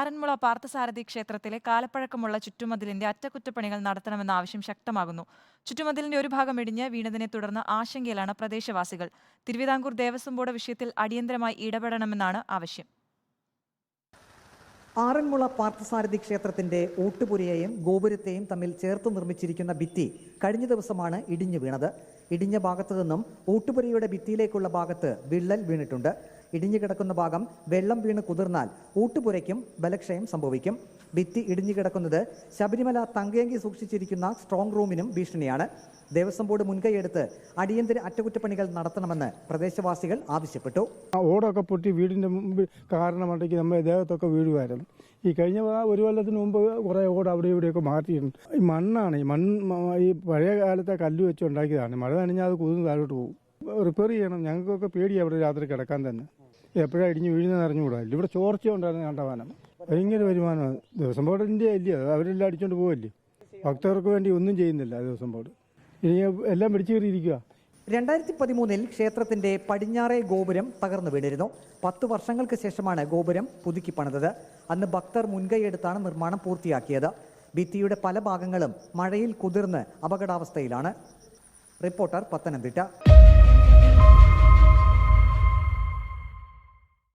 ആറന്മുള പാർത്ഥസാരഥി ക്ഷേത്രത്തിലെ കാലപ്പഴക്കമുള്ള ചുറ്റുമതിലിന്റെ അറ്റകുറ്റപ്പണികൾ നടത്തണമെന്ന ആവശ്യം ശക്തമാകുന്നു. ചുറ്റുമതിലിന്റെ ഒരു ഭാഗം ഇടിഞ്ഞ് വീണതിനെ തുടർന്ന് ആശങ്കയിലാണ് പ്രദേശവാസികൾ. തിരുവിതാംകൂർ ദേവസ്വം ബോർഡ് വിഷയത്തിൽ അടിയന്തരമായി ഇടപെടണമെന്നാണ് ആവശ്യം. ആറന്മുള പാർത്ഥസാരഥി ക്ഷേത്രത്തിന്റെ ഊട്ടുപുരയെയും ഗോപുരത്തെയും തമ്മിൽ ചേർത്ത് നിർമ്മിച്ചിരിക്കുന്ന ഭിത്തി കഴിഞ്ഞ ദിവസമാണ് ഇടിഞ്ഞു വീണത്. ഇടിഞ്ഞ ഭാഗത്തു നിന്നും ഊട്ടുപുരയുടെ ഭിത്തിയിലേക്കുള്ള ഭാഗത്ത് വിള്ളൽ വീണിട്ടുണ്ട്. ഇടിഞ്ഞു കിടക്കുന്ന ഭാഗം വെള്ളം വീണ് കുതിർന്നാൽ ഊട്ടുപുരയ്ക്കും ബലക്ഷയം സംഭവിക്കും. ഭിത്തി ഇടിഞ്ഞു കിടക്കുന്നത് ശബരിമല തങ്കയങ്കി സൂക്ഷിച്ചിരിക്കുന്ന സ്ട്രോങ് റൂമിനും ഭീഷണിയാണ്. ദേവസ്വം ബോർഡ് മുൻകൈയെടുത്ത് അടിയന്തര അറ്റകുറ്റപ്പണികൾ നടത്തണമെന്ന് പ്രദേശവാസികൾ ആവശ്യപ്പെട്ടു. ഓടൊക്കെ പൊട്ടി വീടിന്റെ മുമ്പിൽ കാരണമുണ്ടെങ്കിൽ നമ്മുടെ ദേഹത്തൊക്കെ വീഴുമായിരുന്നു ഈ കഴിഞ്ഞ ഒരു കൊല്ലത്തിന് മുമ്പ് കുറേ ഓട് അവിടെ ഇവിടെയൊക്കെ മാറ്റിയിട്ടുണ്ട്. ഈ മണ്ണാണ് ഈ മണ്ണ് ഈ പഴയ കാലത്തെ കല്ല് വെച്ച് ഉണ്ടാക്കിയതാണ്. മഴ നനഞ്ഞാൽ അത് കുതിർന്ന് താഴോട്ട് പോകും. റിപ്പയർ ചെയ്യണം. ഞങ്ങൾക്കൊക്കെ പേടിയാണ് അവിടെ രാത്രി കിടക്കാൻ തന്നെ. എപ്പോഴാണ് ഇടിഞ്ഞ് വീഴുന്നതെന്ന് അറിഞ്ഞുകൂടാ. ഇവിടെ ചോർച്ച ഉണ്ടായിരുന്നു കണ്ടവാനം ഭയങ്കര വരുമാനമാണ് ദിവസം ബോർഡിന്റെ അല്ലേ അവരെല്ലാം അടിച്ചുകൊണ്ട് പോവല്ലേ? ഭക്തർക്ക് വേണ്ടി ഒന്നും ചെയ്യുന്നില്ല ദിവസം ബോർഡ്. ഇനി എല്ലാം പിടിച്ചു കയറിയിരിക്കുക രണ്ടായിരത്തി പതിമൂന്നിൽ ക്ഷേത്രത്തിന്റെ പടിഞ്ഞാറേ ഗോപുരം തകർന്നു വീണിരുന്നു. പത്ത് വർഷങ്ങൾക്ക് ശേഷമാണ് ഗോപുരം പുതുക്കി പണിതത്. അന്ന് ഭക്തർ മുൻകൈയെടുത്താണ് നിർമ്മാണം പൂർത്തിയാക്കിയത്. ഭിത്തിയുടെ പല ഭാഗങ്ങളും മഴയിൽ കുതിർന്ന് അപകടാവസ്ഥയിലാണ്. റിപ്പോർട്ടർ പത്തനംതിട്ട.